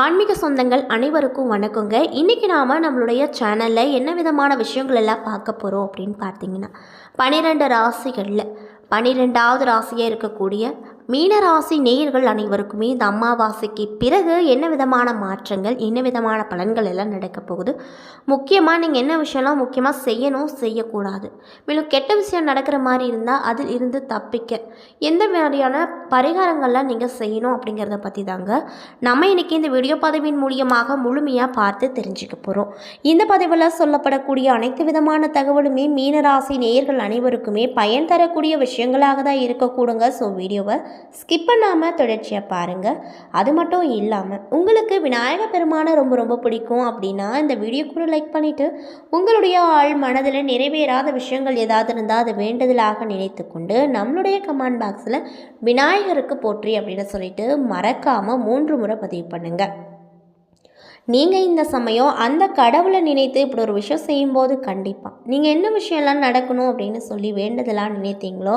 ஆன்மீக சொந்தங்கள் அனைவருக்கும் வணக்கங்க. இன்றைக்கி நாம் நம்மளுடைய சேனலில் என்ன விதமான விஷயங்கள் எல்லாம் பார்க்க போகிறோம் அப்படின்னு பார்த்தீங்கன்னா பன்னிரெண்டு ராசிகளில் பன்னிரெண்டாவது ராசியாக இருக்கக்கூடிய மீன ராசி நேயர்கள் அனைவருக்குமே இந்த அமாவாசைக்கு பிறகு என்ன விதமான மாற்றங்கள் என்ன விதமான பலன்கள் எல்லாம் நடக்க போகுது? முக்கியமாக நீங்கள் என்ன விஷயம்லாம் முக்கியமாக செய்யணும் செய்யக்கூடாது. மேலும் கெட்ட விஷயம் நடக்கிற மாதிரி இருந்தால் அதில் இருந்து தப்பிக்க. எந்த மாதிரியான பரிகாரங்கள்லாம் நீங்கள் செய்யணும் அப்படிங்கிறத பற்றி தாங்க நம்ம இன்றைக்கி இந்த வீடியோ பதிவின் மூலியமாக முழுமையாக பார்த்து தெரிஞ்சுக்க போகிறோம் இந்த பதிவில் சொல்லப்படக்கூடிய அனைத்து விதமான தகவலுமே மீனராசி நேயர்கள் அனைவருக்குமே பயன் தரக்கூடிய விஷயங்களாக தான் இருக்கக்கூடுங்க. ஸோ வீடியோவை ஸ்கிப் பண்ணாமல் தொடர்ச்சியாக பாருங்கள் அது மட்டும் இல்லாமல் உங்களுக்கு விநாயக பெருமானை ரொம்ப ரொம்ப பிடிக்கும் அப்படின்னா இந்த வீடியோ கூட லைக் பண்ணிவிட்டு உங்களுடைய ஆள் மனதில் நிறைவேறாத விஷயங்கள் ஏதாவது இருந்தால் அதை வேண்டுதலாக நினைத்து கொண்டு நம்மளுடைய கமெண்ட் பாக்ஸில் விநாயகருக்கு போற்றி அப்படின்னு சொல்லிட்டு மறக்காமல் மூன்று முறை பதிவு பண்ணுங்கள் நீங்கள் இந்த சமயம் அந்த கடவுளை நினைத்து இப்படி ஒரு விஷயம் செய்யும்போது கண்டிப்பாக நீங்கள் என்ன விஷயம்லாம் நடக்கணும் அப்படின்னு சொல்லி வேண்டுதலாக நினைத்தீங்களோ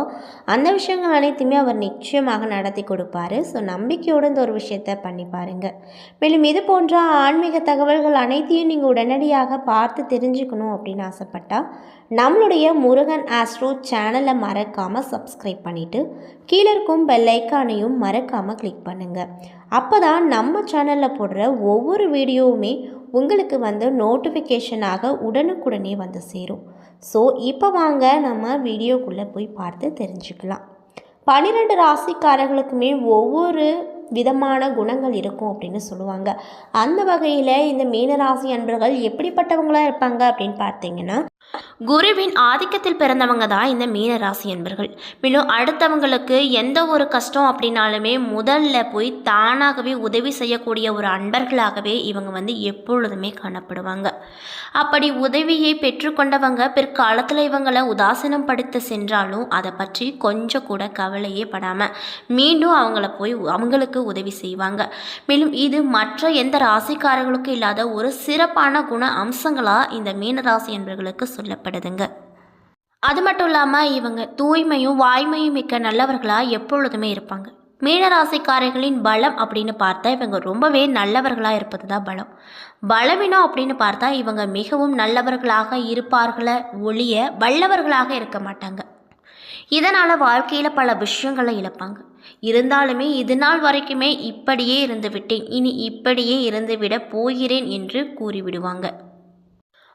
அந்த விஷயங்கள் அனைத்துமே அவர் நிச்சயமாக நடத்தி கொடுப்பார். ஸோ நம்பிக்கையோடு இந்த ஒரு விஷயத்த பண்ணி பாருங்கள் மேலும் இது போன்ற ஆன்மீக தகவல்கள் அனைத்தையும் நீங்கள் உடனடியாக பார்த்து தெரிஞ்சுக்கணும் அப்படின்னு ஆசைப்பட்டால் நம்மளுடைய முருகன் ஆஸ்ட்ரோ சேனலை மறக்காமல் சப்ஸ்கிரைப் பண்ணிவிட்டு கீழே இருக்கும் பெல் ஐக்கானையும் மறக்காமல் கிளிக் பண்ணுங்கள் அப்போ தான் நம்ம சேனலில் போடுற ஒவ்வொரு வீடியோவுமே உங்களுக்கு வந்து நோட்டிஃபிகேஷனாக உடனுக்குடனே வந்து சேரும். ஸோ இப்போ வாங்க நம்ம வீடியோக்குள்ளே போய் பார்த்து தெரிஞ்சுக்கலாம். பன்னிரெண்டு ராசிக்காரர்களுக்குமே ஒவ்வொரு விதமான குணங்கள் இருக்கும் அப்படின்னு சொல்லுவாங்க. அந்த வகையில் இந்த மீனராசி அன்பர்கள் எப்படிப்பட்டவங்களாக இருப்பாங்க அப்படின்னு பார்த்தீங்கன்னா குருவின் ஆதிக்கத்தில் பிறந்தவங்க தான் இந்த மீனராசி என்பர்கள். மேலும் அடுத்தவங்களுக்கு எந்த ஒரு கஷ்டம் அப்படின்னாலுமே முதல்ல போய் தானாகவே உதவி செய்யக்கூடிய ஒரு அன்பர்களாகவே இவங்க வந்து எப்பொழுதுமே காணப்படுவாங்க. அப்படி உதவியை பெற்றுக்கொண்டவங்க பிற்காலத்தில் இவங்களை உதாசீனம் படுத்த சென்றாலும் அதை பற்றி கொஞ்சம் கூட கவலையே படாமல் மீண்டும் அவங்கள போய் அவங்களுக்கு உதவி செய்வாங்க. மேலும் இது மற்ற எந்த ராசிக்காரர்களுக்கும் இல்லாத ஒரு சிறப்பான குண அம்சங்களாக இந்த மீனராசி என்பர்களுக்கு சொல்லப்படுதுங்க. அது மட்டும் இல்லாமல் இவங்க தூய்மையும் வாய்மையும் மிக்க நல்லவர்களாக எப்பொழுதுமே இருப்பாங்க. மீனராசிக்காரர்களின் பலம் அப்படின்னு பார்த்தா இவங்க ரொம்பவே நல்லவர்களாக இருப்பது தான் பலம். பலவீனம் அப்படின்னு பார்த்தா இவங்க மிகவும் நல்லவர்களாக இருப்பார்களை ஒழிய வல்லவர்களாக இருக்க மாட்டாங்க. இதனால் வாழ்க்கையில் பல விஷயங்களை இழப்பாங்க. இருந்தாலுமே இது நாள் வரைக்குமே இப்படியே இருந்து விட்டேன் இனி இப்படியே இருந்துவிட போகிறேன் என்று கூறிவிடுவாங்க.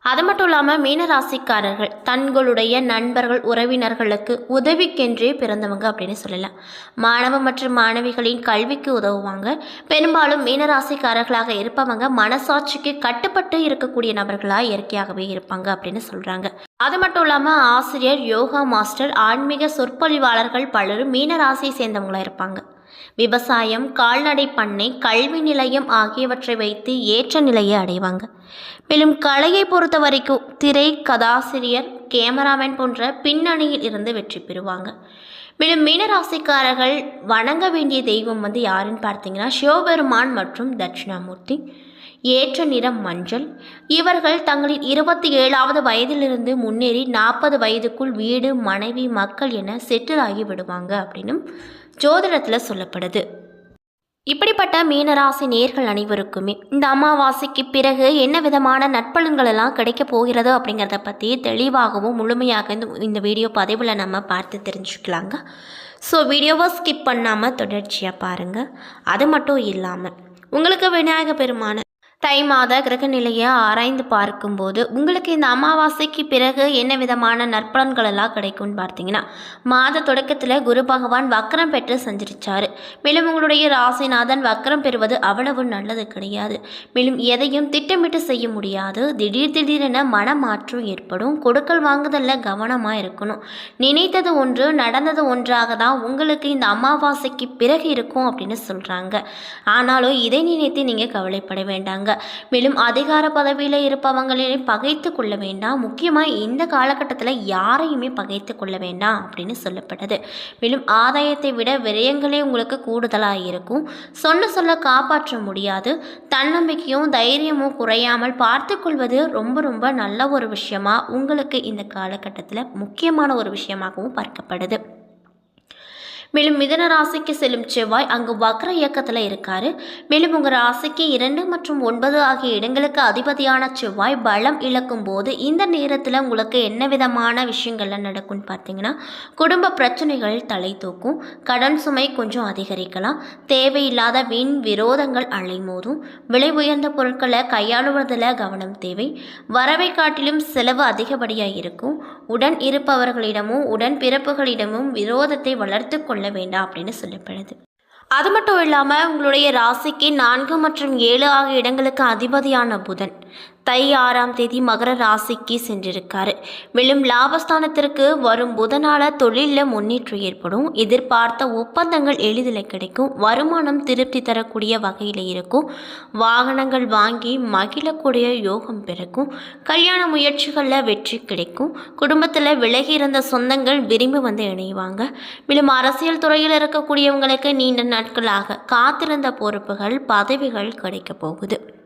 அது மட்டும் இல்லாமல் மீனராசிக்காரர்கள் தங்களுடைய நண்பர்கள் உறவினர்களுக்கு உதவிக்கென்றே பிறந்தவங்க அப்படின்னு சொல்லலாம். மாணவ மற்றும் மாணவிகளின் கல்விக்கு உதவுவாங்க. பெரும்பாலும் மீனராசிக்காரர்களாக இருப்பவங்க மனசாட்சிக்கு கட்டுப்பட்டு இருக்கக்கூடிய நபர்களாக இயற்கையாகவே இருப்பாங்க அப்படின்னு சொல்கிறாங்க அது மட்டும் இல்லாமல் ஆசிரியர் யோகா மாஸ்டர் ஆன்மீக சொற்பொழிவாளர்கள் பலரும் மீனராசியை சேர்ந்தவங்களாக இருப்பாங்க. விவசாயம் கால்நடை பண்ணை கல்வி நிலையம் ஆகியவற்றை வைத்து ஏற்ற நிலையை அடைவாங்க. மேலும் கலையை பொறுத்த வரைக்கும் திரை கதாசிரியர் கேமராமேன் போன்ற பின்னணியில் இருந்து வெற்றி பெறுவாங்க. மேலும் மீனராசிக்காரர்கள் வணங்க வேண்டிய தெய்வம் வந்து யாருன்னு பார்த்தீங்கன்னா சிவபெருமான் மற்றும் தட்சிணாமூர்த்தி. ஏற்ற நிறம் மஞ்சள். இவர்கள் தங்களின் இருபத்தி ஏழாவது வயதிலிருந்து முன்னேறி நாற்பது வயதுக்குள் வீடு மனைவி மக்கள் என செட்டில் ஆகி விடுவாங்க அப்படின்னும் ஜோதிடத்தில் சொல்லப்படுது. இப்படிப்பட்ட மீனராசி நேர்கள் அனைவருக்குமே இந்த அமாவாசைக்கு பிறகு என்ன விதமான நட்பலன்கள் எல்லாம் கிடைக்க போகிறது அப்படிங்கிறத பற்றி தெளிவாகவும் முழுமையாக இந்த இந்த வீடியோ பதிவில் நம்ம பார்த்து தெரிஞ்சுக்கலாங்க. ஸோ வீடியோவை ஸ்கிப் பண்ணாமல் தொடர்ச்சியாக பாருங்கள் அது மட்டும் இல்லாமல் உங்களுக்கு விநாயக பெருமான தை மாத கிரக நிலையை ஆராய்ந்து பார்க்கும்போது உங்களுக்கு இந்த அமாவாசைக்கு பிறகு என்ன விதமான நற்பலன்கள் எல்லாம் கிடைக்கும்னு பார்த்தீங்கன்னா மாத தொடக்கத்தில் குரு பகவான் வக்கரம் பெற்று செஞ்சிருச்சாரு. மேலும் உங்களுடைய ராசிநாதன் வக்கரம் பெறுவது அவ்வளவு நல்லது கிடையாது. மேலும் எதையும் திட்டமிட்டு செய்ய முடியாது. திடீர் திடீரென மனமாற்றம் ஏற்படும். கொடுக்கல் வாங்குதலில் கவனமாக இருக்கணும். நினைத்தது ஒன்று நடந்தது ஒன்றாக தான் உங்களுக்கு இந்த அமாவாசைக்கு பிறகு இருக்கும் அப்படின்னு சொல்கிறாங்க ஆனாலும் இதை நினைத்து நீங்கள் கவலைப்பட வேண்டாங்க. மேலும் அதிகார பதவியில் இருப்பவங்களையும் பகைத்து கொள்ள வேண்டாம். முக்கியமாக இந்த காலகட்டத்தில் யாரையுமே பகைத்து கொள்ள வேண்டாம் அப்படின்னு சொல்லப்பட்டது. மேலும் ஆதாயத்தை விட விரயங்களே உங்களுக்கு கூடுதலாக இருக்கும். சொன்ன சொல்ல காப்பாற்ற முடியாது. தன்னம்பிக்கையும் தைரியமும் குறையாமல் பார்த்து கொள்வது ரொம்ப ரொம்ப நல்ல ஒரு விஷயமா உங்களுக்கு இந்த காலகட்டத்தில் முக்கியமான ஒரு விஷயமாகவும் பார்க்கப்படுது மேலும் மிதன ராசிக்கு செல்லும் செவ்வாய் அங்கு வக்ர இயக்கத்தில் இருக்காரு. மேலும் உங்கள் ராசிக்கு இரண்டு மற்றும் ஒன்பது ஆகிய இடங்களுக்கு அதிபதியான செவ்வாய் பலம் இழக்கும் போது இந்த நேரத்தில் உங்களுக்கு என்ன விதமான விஷயங்கள்லாம் நடக்கும்னு பார்த்தீங்கன்னா குடும்ப பிரச்சனைகள் தலை தூக்கும் கடன் சுமை கொஞ்சம் அதிகரிக்கலாம் தேவையில்லாத வீண் விரோதங்கள் அலைமோதும் விலை உயர்ந்த பொருட்களை கையாளுவதில் கவனம் தேவை வரவை காட்டிலும் செலவு அதிகப்படியாக இருக்கும் உடன் இருப்பவர்களிடமும் உடன் பிறப்புகளிடமும் விரோதத்தை வளர்த்து கொள்ள வேண்டாம் அப்படின்னு சொல்லப்படுது. அது மட்டும் இல்லாமல் உங்களுடைய ராசிக்கு நான்கு மற்றும் ஏழு ஆகிய இடங்களுக்கு அதிபதியான புதன். தை ஆறாம் தேதி மகர ராசிக்கு சென்றிருக்காரு. மேலும் லாபஸ்தானத்திற்கு வரும் புதனால தொழிலில் முன்னேற்றம் ஏற்படும். எதிர்பார்த்த ஒப்பந்தங்கள் எளிதில் கிடைக்கும். வருமானம் திருப்தி தரக்கூடிய வகையில் இருக்கும். வாகனங்கள் வாங்கி மகிழக்கூடிய யோகம் பிறக்கும். கல்யாண முயற்சிகளில் வெற்றி கிடைக்கும். குடும்பத்தில் விலகி இருந்த சொந்தங்கள் விரும்பி வந்து இணைவாங்க. மேலும் அரசியல் துறையில் இருக்கக்கூடியவங்களுக்கு நீண்ட நாட்களாக காத்திருந்த பொறுப்புகள் பதவிகள் கிடைக்கப் போகுது.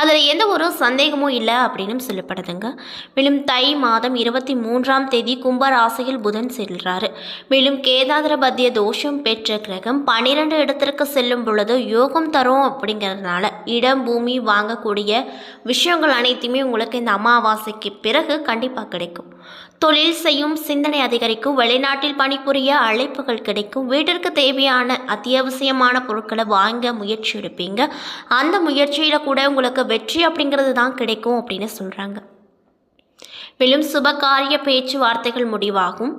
அதில் எந்த ஒரு சந்தேகமும் இல்லை அப்படின்னு சொல்லப்படுதுங்க. மேலும் தை மாதம் இருபத்தி மூன்றாம் தேதி கும்ப ராசியில் புதன் செல்கிறாரு மேலும் கேதாதர பத்திய தோஷம் பெற்ற கிரகம் பன்னிரெண்டு இடத்திற்கு செல்லும் பொழுது யோகம் தரும் அப்படிங்கிறதுனால இடம் பூமி வாங்கக்கூடிய விஷயங்கள் அனைத்துமே உங்களுக்கு இந்த அமாவாசைக்கு பிறகு கண்டிப்பாக கிடைக்கும். தொழில் செய்யும் சிந்தனை அதிகரிக்கும் வெளிநாட்டில் பணிபுரிய அழைப்புகள் கிடைக்கும் வீட்டிற்கு தேவையான அத்தியாவசியமான பொருட்களை வாங்க முயற்சி எடுப்பீங்க. அந்த முயற்சியில் கூட உங்களுக்கு வெற்றி அப்படிங்கிறது தான் கிடைக்கும் அப்படின்னு சொல்கிறாங்க மேலும் சுபகாரிய பேச்சுவார்த்தைகள் முடிவாகும்.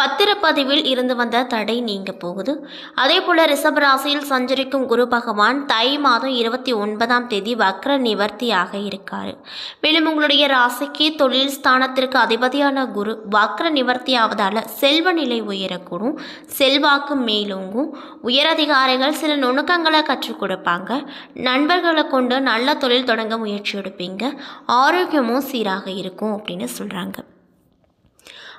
பத்திரப்பதிவில் இருந்து வந்த தடை நீங்க போகுது. அதே போல ரிஷபராசியில் சஞ்சரிக்கும் குரு பகவான் தை மாதம் இருபத்தி ஒன்பதாம் தேதி வக்ர நிவர்த்தியாக இருக்காரு. மேலும் உங்களுடைய ராசிக்கு தொழில் ஸ்தானத்திற்கு அதிபதியான குரு வக்ர நிவர்த்தி ஆவதால் செல்வ நிலை உயரக்கூடும். செல்வாக்கு மேலோங்கும். உயரதிகாரிகள் சில நுணுக்கங்களை கற்றுக் கொடுப்பாங்க. நண்பர்களை கொண்டு நல்ல தொழில் தொடங்க முயற்சி எடுப்பீங்க. ஆரோக்கியமும் சீராக இருக்கும் அப்படின்னு சொல்கிறாங்க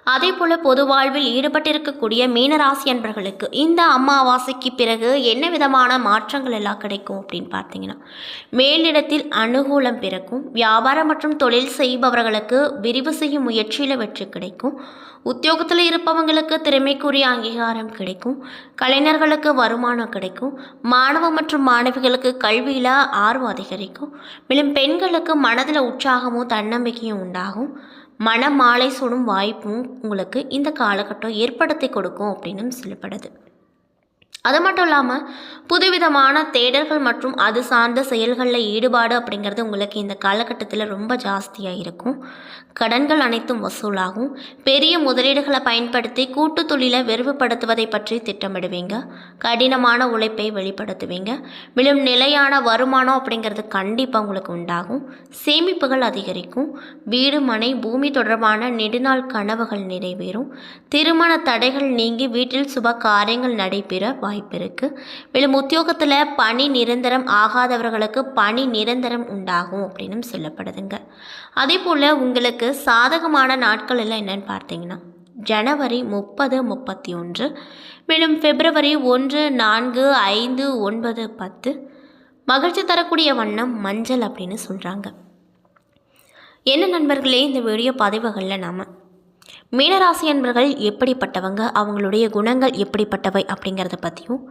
அதே போல பொது வாழ்வில் ஈடுபட்டிருக்கக்கூடிய மீனராசி அன்பர்களுக்கு இந்த அமாவாசைக்கு பிறகு என்ன விதமான மாற்றங்கள் எல்லாம் கிடைக்கும் அப்படின்னு பார்த்தீங்கன்னா மேலிடத்தில் அனுகூலம் பிறக்கும் வியாபாரம் மற்றும் தொழில் செய்பவர்களுக்கு விரிவு செய்யும் முயற்சியில் வெற்றி கிடைக்கும் உத்தியோகத்தில் இருப்பவங்களுக்கு திறமைக்குரிய அங்கீகாரம் கிடைக்கும் கலைஞர்களுக்கு வருமானம் கிடைக்கும் மாணவ மற்றும் மாணவிகளுக்கு கல்வியில் ஆர்வம் அதிகரிக்கும் மேலும் பெண்களுக்கு மனதில் உற்சாகமும் தன்னம்பிக்கையும் உண்டாகும். மன மாலை சுடும் வாய்ப்பும் உங்களுக்கு இந்த காலகட்டம் ஏற்படுத்தி கொடுக்கும் அப்படின்னு சொல்லப்படுது. அது மட்டும் இல்லாமல் புதுவிதமான தேடல்கள் மற்றும் அது சார்ந்த செயல்களில் ஈடுபாடு அப்படிங்கிறது உங்களுக்கு இந்த காலகட்டத்தில் ரொம்ப ஜாஸ்தியாக இருக்கும். கடன்கள் அனைத்தும் வசூலாகும். பெரிய முதலீடுகளை பயன்படுத்தி கூட்டு தொழிலை விரிவுபடுத்துவதை பற்றி திட்டமிடுவீங்க. கடினமான உழைப்பை வெளிப்படுத்துவீங்க. மேலும் நிலையான வருமானம் அப்படிங்கிறது கண்டிப்பாக உங்களுக்கு உண்டாகும். சேமிப்புகள் அதிகரிக்கும். வீடு மனை பூமி தொடர்பான நெடுநாள் கனவுகள் நிறைவேறும். திருமண தடைகள் நீங்கி வீட்டில் சுப காரியங்கள் நடைபெற வாய்ப்பு இருக்குது மேலும் உத்தியோகத்தில் பணி நிரந்தரம் ஆகாதவர்களுக்கு பணி நிரந்தரம் உண்டாகும் அப்படின்னு சொல்லப்படுதுங்க. அதே போல் உங்களுக்கு சாதகமான நாட்கள் எல்லாம் என்னன்னு பார்த்தீங்கன்னா ஜனவரி முப்பது முப்பத்தி ஒன்று மேலும் பிப்ரவரி ஒன்று நான்கு ஐந்து ஒன்பது பத்து மகிழ்ச்சி தரக்கூடிய வண்ணம் மஞ்சள் அப்படின்னு சொல்கிறாங்க என்ன நண்பர்களே இந்த வீடியோ பதிவுகளில் நாம் மீனராசி என்பர்கள் எப்படிப்பட்டவங்க? அவங்களுடைய குணங்கள் எப்படிப்பட்டவை? அப்படிங்கிறத பற்றியும்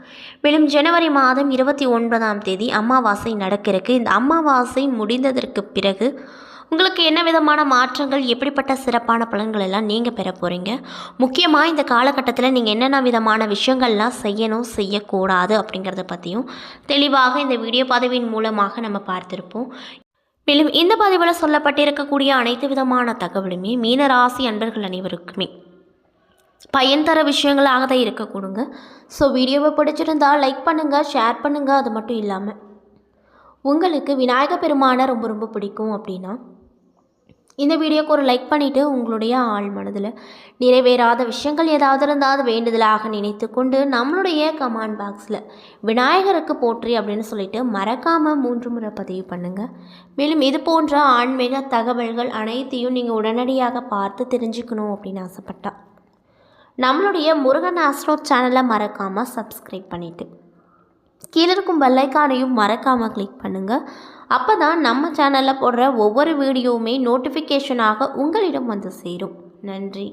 மேலும் ஜனவரி மாதம் இருபத்தி ஒன்பதாம் தேதி அமாவாசை நடக்கிறதுக்கு இந்த அமாவாசை முடிந்ததற்கு பிறகு உங்களுக்கு என்ன விதமான மாற்றங்கள் எப்படிப்பட்ட சிறப்பான பலன்கள் எல்லாம் நீங்கள் பெற போகிறீங்க முக்கியமாக இந்த காலகட்டத்தில் நீங்கள் என்னென்ன விதமான விஷயங்கள்லாம் செய்யணும் செய்யக்கூடாது அப்படிங்கிறத பற்றியும் தெளிவாக இந்த வீடியோ பதவியின் மூலமாக நம்ம பார்த்துருப்போம். மேலும் இந்த பதிவில் சொல்லப்பட்டிருக்கக்கூடிய அனைத்து விதமான தகவலுமே மீனராசி அன்பர்கள் அனைவருக்குமே. பயன் தர விஷயங்களாக தான் இருக்கக்கூடுங்க. ஸோ வீடியோவை பிடிச்சிருந்தா லைக் பண்ணுங்கள் ஷேர் பண்ணுங்கள் அது மட்டும் இல்லாமல் உங்களுக்கு விநாயக பெருமானை ரொம்ப ரொம்ப பிடிக்கும் அப்படின்னா இந்த வீடியோக்கு ஒரு லைக் பண்ணிவிட்டு உங்களுடைய ஆள் மனதில் நிறைவேறாத விஷயங்கள் ஏதாவது இருந்தால் வேண்டுதலாக நினைத்து கொண்டு நம்மளுடைய கமெண்ட் பாக்ஸில் விநாயகருக்கு போற்றி அப்படின்னு சொல்லிட்டு மறக்காமல் மூன்று முறை பதிவு பண்ணுங்கள் மேலும் இது போன்ற ஆன்மீக தகவல்கள் அனைத்தையும் நீங்கள் உடனடியாக பார்த்து தெரிஞ்சுக்கணும் அப்படின்னு ஆசைப்பட்டா. நம்மளுடைய முருகன் ஆஸ்ட்ரோ சேனலை மறக்காமல் சப்ஸ்கிரைப் பண்ணிவிட்டு கீழே இருக்கும் பெல்லைக்கானையும் மறக்காமல் கிளிக் பண்ணுங்கள் அப்போ தான் நம்ம சேனலில் போடுற ஒவ்வொரு வீடியோவுமே நோட்டிஃபிகேஷனாக உங்களிடம் வந்து சேரும். நன்றி.